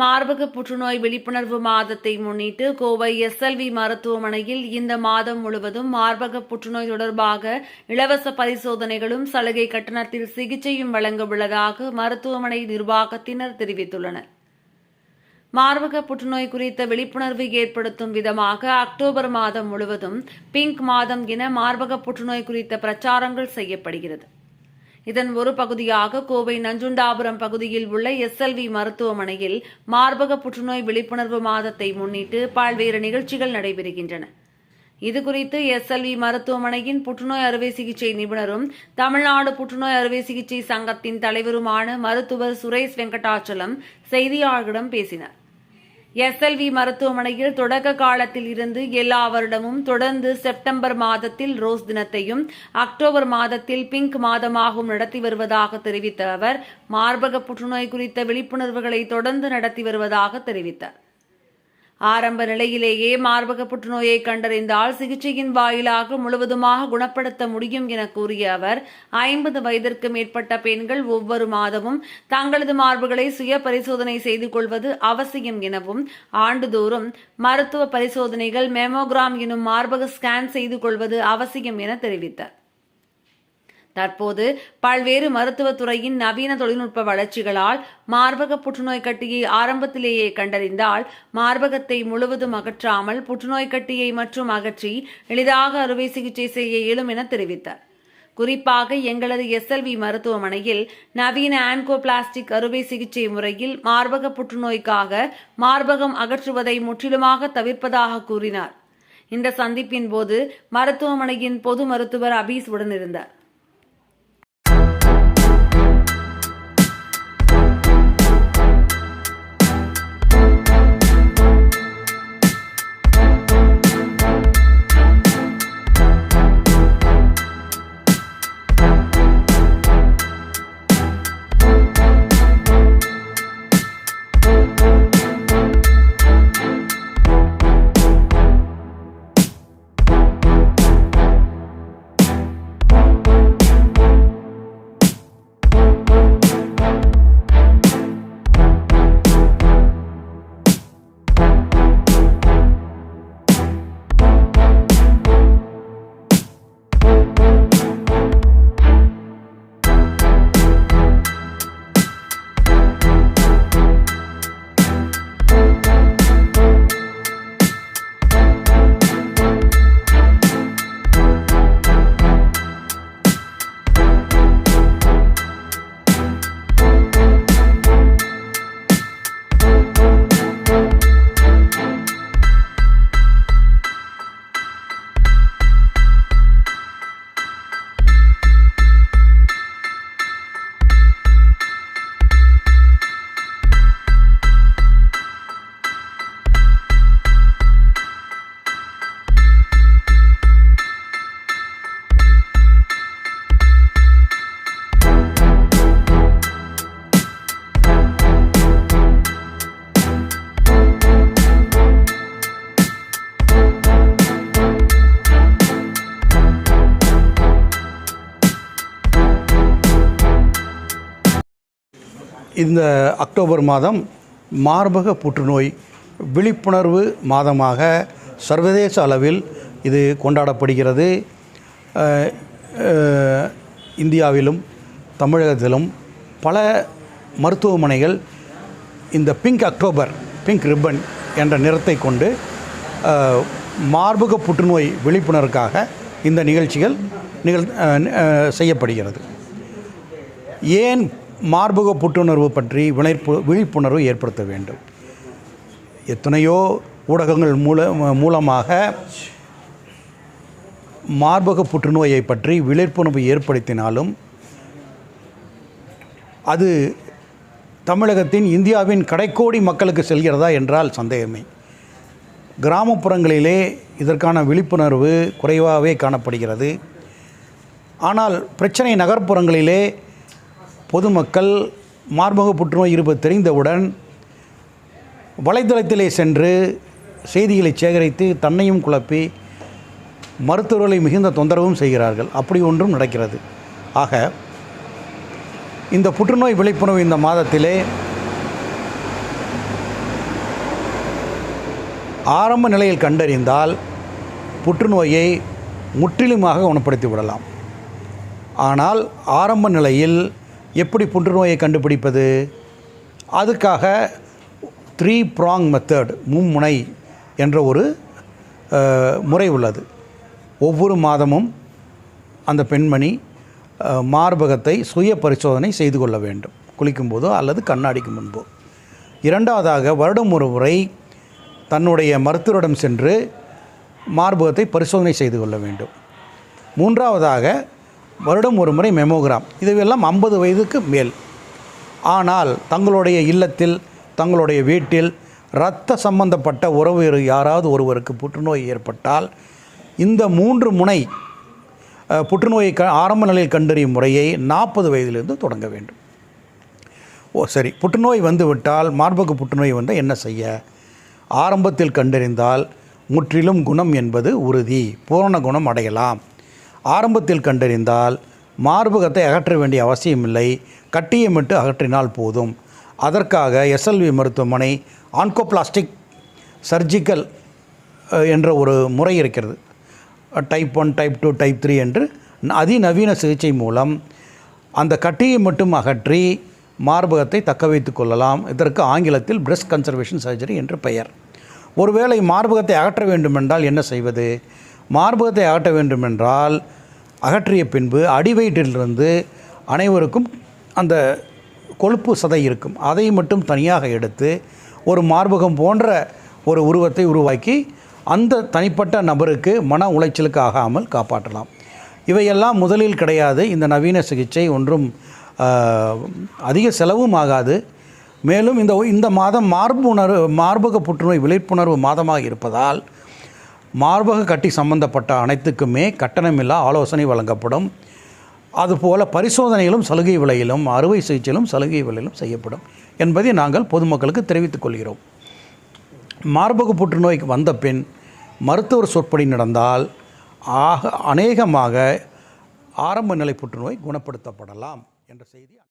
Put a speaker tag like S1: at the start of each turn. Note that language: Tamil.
S1: மார்பக புற்றுநோய் விழிப்புணர்வு மாதத்தை முன்னிட்டு கோவை எஸ்எல்வி மருத்துவமனையில் இந்த மாதம் முழுவதும் மார்பக புற்றுநோய் தொடர்பாக இலவச பரிசோதனைகளும் சலுகை கட்டணத்தில் சிகிச்சையும் வழங்க உள்ளதாக மருத்துவமனை நிர்வாகத்தினர் தெரிவித்துள்ளனர் மார்பக புற்றுநோய் குறித்த விழிப்புணர்வு ஏற்படுத்தும் விதமாக அக்டோபர் மாதம் முழுவதும் பிங்க் மாதம் என மார்பக புற்றுநோய் குறித்த பிரச்சாரங்கள் செய்யப்படுகிறது இதன் ஒரு பகுதியாக கோவை நஞ்சுண்டாபுரம் பகுதியில் உள்ள எஸ்எல்வி மருத்துவமனையில் மார்பக புற்றுநோய் விழிப்புணர்வு மாதத்தை முன்னிட்டு பல்வேறு நிகழ்ச்சிகள் நடைபெறுகின்றன இதுகுறித்து எஸ்எல்வி மருத்துவமனையின் புற்றுநோய் அறுவை சிகிச்சை நிபுணரும் தமிழ்நாடு புற்றுநோய் அறுவை சிகிச்சை சங்கத்தின் தலைவருமான மருத்துவர் சுரேஷ் வெங்கடாச்சலம் செய்தியாளர்களிடம் பேசினார் எஸ்எல்வி மருத்துவமனையில் தொடக்க காலத்தில் இருந்து எல்லா வருடமும் தொடர்ந்து செப்டம்பர் மாதத்தில் ரோஸ் தினத்தையும் அக்டோபர் மாதத்தில் பிங்க் மாதமாகவும் நடத்தி வருவதாக தெரிவித்த அவர் மார்பக புற்றுநோய் குறித்த விழிப்புணர்வுகளை தொடர்ந்து நடத்தி வருவதாக தெரிவித்தார் ஆரம்ப நிலையிலேயே மார்பக புற்றுநோயை கண்டறிந்தால் சிகிச்சையின் வாயிலாக முழுவதுமாக குணப்படுத்த முடியும் என கூறிய அவர் ஐம்பது வயதிற்கு மேற்பட்ட பெண்கள் ஒவ்வொரு மாதமும் தங்களது மார்புகளை சுய பரிசோதனை செய்து கொள்வது அவசியம் எனவும் ஆண்டுதோறும் மருத்துவ பரிசோதனைகள் மெமோகிராம் எனும் மார்பக ஸ்கேன் செய்து கொள்வது அவசியம் என தெரிவித்தார் தற்போது பல்வேறு மருத்துவத்துறையின் நவீன தொழில்நுட்ப வளர்ச்சிகளால் மார்பக புற்றுநோய் கட்டியை ஆரம்பத்திலேயே கண்டறிந்தால் மார்பகத்தை முழுவதும் அகற்றாமல் புற்றுநோய் கட்டியை மற்றும் அகற்றி எளிதாக அறுவை சிகிச்சை செய்ய இயலும் என தெரிவித்தார் குறிப்பாக எங்களது எஸ்எல்வி மருத்துவமனையில் நவீன ஆன்கோபிளாஸ்டிக் அறுவை சிகிச்சை முறையில் மார்பக புற்றுநோய்க்காக மார்பகம் அகற்றுவதை முற்றிலுமாக தவிர்ப்பதாக கூறினார் இந்த சந்திப்பின் போது மருத்துவமனையின் பொது மருத்துவர் அபீஸ் உடனிருந்தார்
S2: இந்த அக்டோபர் மாதம் மார்பக புற்றுநோய் விழிப்புணர்வு மாதமாக சர்வதேச அளவில் இது கொண்டாடப்படுகிறது இந்தியாவிலும் தமிழகத்திலும் பல மருத்துவமனைகள் இந்த பிங்க் அக்டோபர் பிங்க் ரிப்பன் என்ற நிறத்தை கொண்டு மார்பக புற்றுநோய் விழிப்புணர்வுக்காக இந்த நிகழ்ச்சிகள் நிகழ் செய்யப்படுகிறது ஏன் மார்பக புற்றுணர்வு பற்றி விழிப்பு விழிப்புணர்வு ஏற்படுத்த வேண்டும் எத்தனையோ ஊடகங்கள் மூல மூலமாக மார்பக புற்றுநோயை பற்றி விழிப்புணர்வு ஏற்படுத்தினாலும் அது தமிழகத்தின் இந்தியாவின் கடைக்கோடி மக்களுக்கு செல்கிறதா என்றால் சந்தேகமே கிராமப்புறங்களிலே இதற்கான விழிப்புணர்வு குறைவாகவே காணப்படுகிறது ஆனால் பிரச்சனை நகர்ப்புறங்களிலே பொதுமக்கள் மார்பக புற்றுநோய் இருப்பது தெரிந்தவுடன் வலைத்தளத்திலே சென்று செய்திகளை சேகரித்து தன்னையும் குழப்பி மருத்துவர்களை மிகுந்த தொந்தரவும் செய்கிறார்கள் அப்படி ஒன்றும் நடக்கிறது ஆக இந்த புற்றுநோய் விழிப்புணர்வு இந்த மாதத்திலே ஆரம்ப நிலையில் கண்டறிந்தால் புற்றுநோயை முற்றிலுமாக குணப்படுத்தி விடலாம் ஆனால் ஆரம்ப நிலையில் எப்படி புற்றுநோயை கண்டுபிடிப்பது அதுக்காக த்ரீ ப்ராங் மெத்தட் மும்முனை என்ற ஒரு முறை உள்ளது ஒவ்வொரு மாதமும் அந்த பெண்மணி மார்பகத்தை சுய பரிசோதனை செய்து கொள்ள வேண்டும் குளிக்கும்போதோ அல்லது கண்ணாடிக்கு முன்போ இரண்டாவதாக வருடம் ஒரு முறை தன்னுடைய மருத்துவரிடம் சென்று மார்பகத்தை பரிசோதனை செய்து கொள்ள வேண்டும் மூன்றாவதாக வருடம் ஒரு முறை மெமோகிராம் இதுவெல்லாம் ஐம்பது வயதுக்கு மேல் ஆனால் தங்களுடைய இல்லத்தில் தங்களுடைய வீட்டில் இரத்த சம்பந்தப்பட்ட உறவு யாராவது ஒருவருக்கு புற்றுநோய் ஏற்பட்டால் இந்த மூன்று முனை புற்றுநோயை க ஆரம்ப நிலையில் கண்டறியும் முறையை நாற்பது வயதிலிருந்து தொடங்க வேண்டும் ஓ சரி புற்றுநோய் வந்துவிட்டால் மார்பக புற்றுநோய் வந்தால் என்ன செய்ய ஆரம்பத்தில் கண்டறிந்தால் முற்றிலும் குணம் என்பது உறுதி பூரண குணம் அடையலாம் ஆரம்பத்தில் கண்டறிந்தால் மார்பகத்தை அகற்ற வேண்டிய அவசியமில்லை கட்டியமிட்டு மட்டும் அகற்றினால் போதும் அதற்காக எஸ்எல்வி மருத்துவமனை ஆன்கோபிளாஸ்டிக் சர்ஜிக்கல் என்ற ஒரு முறை இருக்கிறது type one type two type three என்று அதிநவீன சிகிச்சை மூலம் அந்த கட்டியை மட்டும் அகற்றி மார்பகத்தை தக்க வைத்து கொள்ளலாம் இதற்கு ஆங்கிலத்தில் பிரெஸ்ட் கன்சர்வேஷன் சர்ஜரி என்று பெயர் ஒருவேளை மார்பகத்தை அகற்ற வேண்டுமென்றால் என்ன செய்வது மார்பகத்தை அகட்ட வேண்டுமென்றால் அகற்றிய பின்பு அடிவயிற்றிலிருந்து அனைவருக்கும் அந்த கொழுப்பு சதை இருக்கும் அதை மட்டும் தனியாக எடுத்து ஒரு மார்பகம் போன்ற ஒரு உருவத்தை உருவாக்கி அந்த தனிப்பட்ட நபருக்கு மன உளைச்சலுக்கு ஆகாமல் காப்பாற்றலாம் இவையெல்லாம் முதலில் கிடையாது இந்த நவீன சிகிச்சை ஒன்றும் அதிக செலவும் ஆகாது மேலும் இந்த இந்த மாதம் மார்புணர்வு மார்பக புற்றுநோய் விழிப்புணர்வு மாதமாக இருப்பதால் மார்பக கட்டி சம்பந்தப்பட்ட அனைத்துக்குமே கட்டணமில்லா ஆலோசனை வழங்கப்படும் அதுபோல் பரிசோதனையிலும் சலுகை விலையிலும் அறுவை சிகிச்சையிலும் சலுகை விலையிலும் செய்யப்படும் என்பதை நாங்கள் பொதுமக்களுக்கு தெரிவித்துக் கொள்கிறோம் மார்பக புற்றுநோய்க்கு வந்த பின் மருத்துவர் சொற்படி நடந்தால் ஆக அநேகமாக ஆரம்ப நிலை புற்றுநோய் குணப்படுத்தப்படலாம் என்ற செய்தி